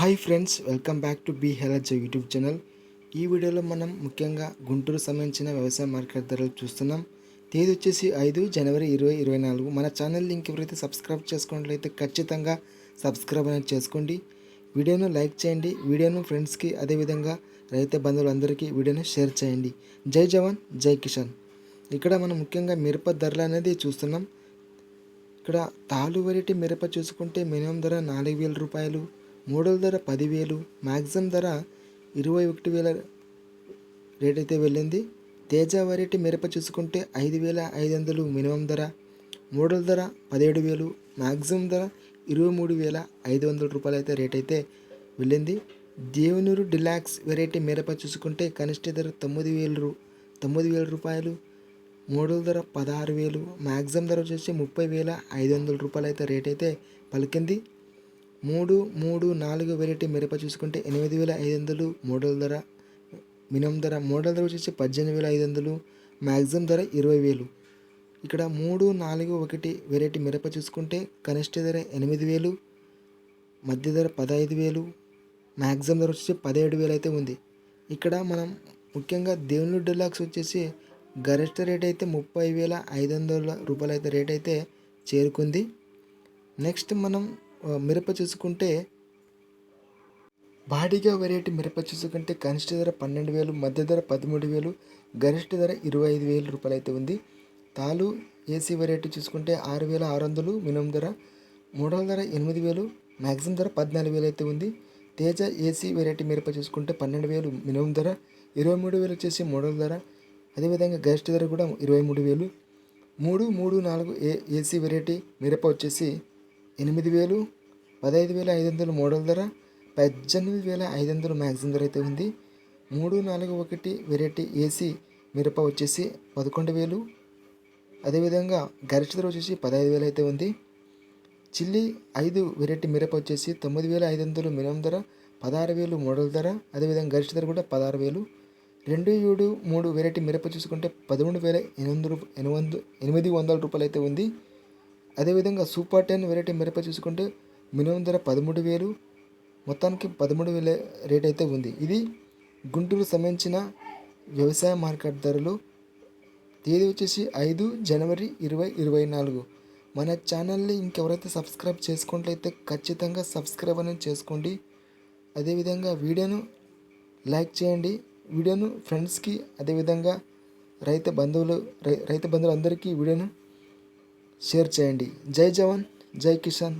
Hi friends welcome back to be హెలజ్ YouTube channel. ఈ వీడియోలో మనం ముఖ్యంగా గుంటూరు సంబంధించిన వ్యవసాయ మార్కెట్ ధరలు చూస్తున్నాం. తేదీ వచ్చేసి ఐదు జనవరి ఇరవై ఇరవై నాలుగు. మన ఛానల్ లింక్ ఎవరైతే సబ్స్క్రైబ్ చేసుకున్నట్లయితే ఖచ్చితంగా సబ్స్క్రైబ్ అనేది చేసుకోండి. వీడియోను లైక్ చేయండి. వీడియోను ఫ్రెండ్స్కి అదేవిధంగా రైతు బంధువులందరికీ వీడియోను షేర్ చేయండి. జై జవాన్ జై కిషన్ ఇక్కడ మనం ముఖ్యంగా మిరప ధరలు అనేది చూస్తున్నాం. ఇక్కడ తాలు వెరైటీ మిరప చూసుకుంటే మినిమం ధర నాలుగు వేల రూపాయలు మోడల్ ధర పదివేలు మ్యాక్సిమం ధర ఇరవై ఒకటి వేల రేట్ అయితే వెళ్ళింది. తేజ వెరైటీ మిరప చూసుకుంటే ఐదు వేల ఐదు వందలు మినిమం ధర. మోడల్ ధర పదిహేడు వేలు మ్యాక్సిమం ధర ఇరవై మూడు వేల ఐదు వందల రూపాయలు అయితే రేట్ అయితే వెళ్ళింది. దేవునూరు డిలాక్స్ వెరైటీ మిరప చూసుకుంటే కనిష్ట ధర తొమ్మిది వేలు రూ తొమ్మిది వేల రూపాయలు. మోడల్ ధర పదహారు వేలు మ్యాక్సిమం ధర వచ్చేసి ముప్పై వేల ఐదు వందల రూపాయలు అయితే రేట్ అయితే పలికింది. మూడు మూడు నాలుగు వెరైటీ మిరప చూసుకుంటే ఎనిమిది వేల ఐదు వందలు మోడల్ ధర మినిమం ధర మోడల్ ధర వచ్చేసి పద్దెనిమిది వేల ఐదు వందలు మ్యాక్సిమం ధర ఇరవై వేలు. ఇక్కడ మూడు నాలుగు ఒకటి వెరైటీ మిరప చూసుకుంటే కనిష్ట ధర ఎనిమిది వేలు మధ్య ధర పదహైదు వేలు మ్యాక్సిమం ధర వచ్చేసి పదిహేడు వేలు అయితే ఉంది. ఇక్కడ మనం ముఖ్యంగా దేవుని డిలాక్స్ వచ్చేసి గరిష్ట రేట్ అయితే ముప్పై వేల ఐదు వందల రూపాయలు అయితే రేట్ అయితే చేరుకుంది. నెక్స్ట్ మనం మిరప చూసుకుంటే బాడీగా వెరైటీ మిరప చూసుకుంటే కనిష్ట ధర పన్నెండు వేలు మధ్య ధర పదమూడు వేలు గరిష్ట ధర ఇరవై ఐదు వేల రూపాయలు అయితే ఉంది. తాలు ఏసీ వెరైటీ చూసుకుంటే ఆరు వేల ఆరు వందలు మినిమం ధర మూడవ ధర ఎనిమిది వేలు మ్యాక్సిమం ధర పద్నాలుగు వేలు అయితే ఉంది. తేజ ఏసీ వెరైటీ మిరప చూసుకుంటే పన్నెండు వేలు మినిమం ధర ఇరవై మూడు వేలు వచ్చేసి మూడవ ధర. అదేవిధంగా గరిష్ట ధర కూడా ఇరవై మూడు వేలు. మూడు మూడు నాలుగు ఏ ఏసీ వెరైటీ మిరప వచ్చేసి ఎనిమిది వేలు పదహైదు వేల ఐదు వందలు మోడల్ ధర పద్దెనిమిది వేల ఐదు వందలు మ్యాక్సిమం ధర అయితే ఉంది. మూడు నాలుగు ఒకటి వెరైటీ ఏసీ మిరప వచ్చేసి పదకొండు వేలు. అదేవిధంగా గరిష్ట ధర వచ్చేసి పదహైదు వేలు అయితే ఉంది. చిల్లీ ఐదు వెరైటీ మిరప వచ్చేసి తొమ్మిది వేల ఐదు వందలు మినిమం ధర పదహారు వేలు మోడల్ ధర అదేవిధంగా గరిష్ట ధర కూడా పదహారు వేలు. రెండు ఏడు మూడు వెరైటీ మిరప చూసుకుంటే పదమూడు వేల ఎనిమిది రూప ఎనిమిది ఎనిమిది వందల రూపాయలు అయితే ఉంది. అదేవిధంగా సూపర్ టెన్ వెరైటీ మిరప చూసుకుంటే మినిమం ధర పదమూడు వేలు మొత్తానికి పదమూడు వేల రేట్ అయితే ఉంది. ఇది గుంటూరు సంబంధించిన వ్యవసాయ మార్కెట్ ధరలు. తేదీ వచ్చేసి ఐదు జనవరి ఇరవై ఇరవై నాలుగు. మన ఛానల్ని ఇంకెవరైతే సబ్స్క్రైబ్ చేసుకున్నట్లయితే ఖచ్చితంగా సబ్స్క్రైబ్ అనేది చేసుకోండి. అదేవిధంగా వీడియోను లైక్ చేయండి. వీడియోను ఫ్రెండ్స్కి అదేవిధంగా రైతు బంధువులు రై రైతు బంధువులందరికీ వీడియోను షేర్ చేయండి. జై జవాన్ జై కిసాన్.